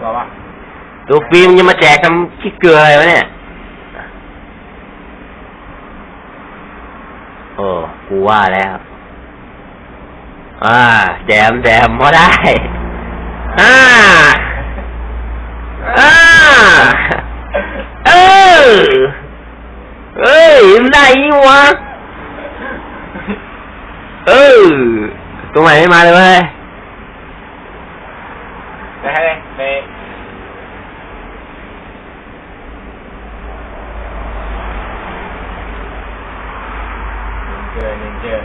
ตัวว่าตัวฟิล์มยังมาแจกทำขี้เกลืออะไรวะเนี่ยโอ้กูว่าแล้ว อ่าแจมแจมพอได้ อ่า อ่า เออเอ้ยมันได้ยี่วะ เออตัวใหม่ไม่มาเลยเว้ย ไปให้ไปเจอหนึ่งเจอ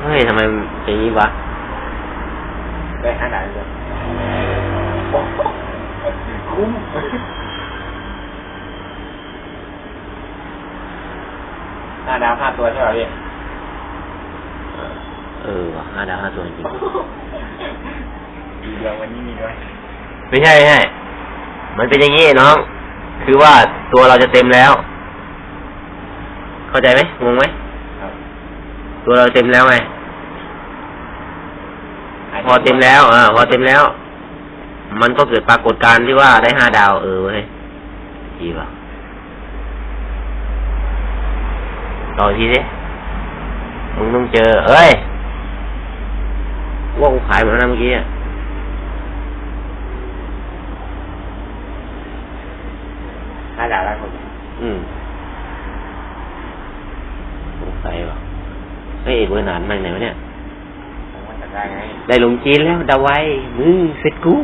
เฮ้ยทำไมมันเป็นอย่างนี้วะได้ขนาดเลยโอ้โหคุ้มห้าดาวห้าตัวใช่ไหมพี่เออว่ะห้าดาวห้าตัวจริง ดีเดียววันนี้มีด้วย ไม่ใช่ไม่ใช่มันเป็นอย่างนี้น้อง คือว่าตัวเราจะเต็มแล้ว เข้าใจไหมงงไหมครับตัวเราเต็มแล้วไงพอเต็มแล้วอ่าพอเต็มแล้ว มันก็เกิดปรากฏการณ์ที่ว่าได้ห้าดาวเออเว้ยดีป่ะต่ออีกทีสิมึงต้องเจอ เอ้ยว่ากูขายหมดแล้วนะเมื่อกี้อะ ห้าดาวแล้วผมอืมสงสัยว่ะเฮ้ยเอกเวอร์หนานมาจากไหนวะเนี่ย ผมว่าจะได้ไง ได้ลงจีนแล้วดาไว้มึงเสร็จกู